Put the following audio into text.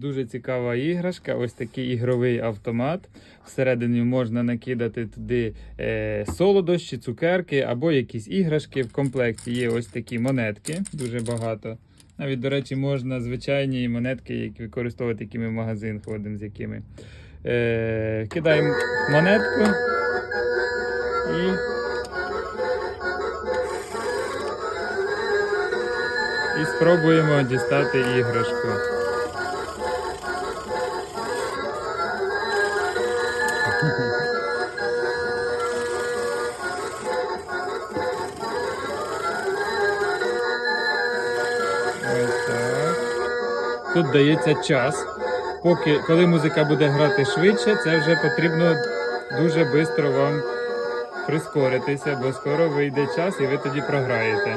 Дуже цікава іграшка, ось такий ігровий автомат. Всередині можна накидати туди е, солодощі, цукерки або якісь іграшки. В комплекті є ось такі монетки, дуже багато. Навіть, до речі, можна звичайні монетки, які використовувати, які ми в магазин ходимо, з якими. Е, кидаємо монетку і. І спробуємо дістати іграшку. Тут дається час. Поки, коли музика буде грати швидше, це вже потрібно дуже швидко вам прискоритися, бо скоро вийде час і ви тоді програєте.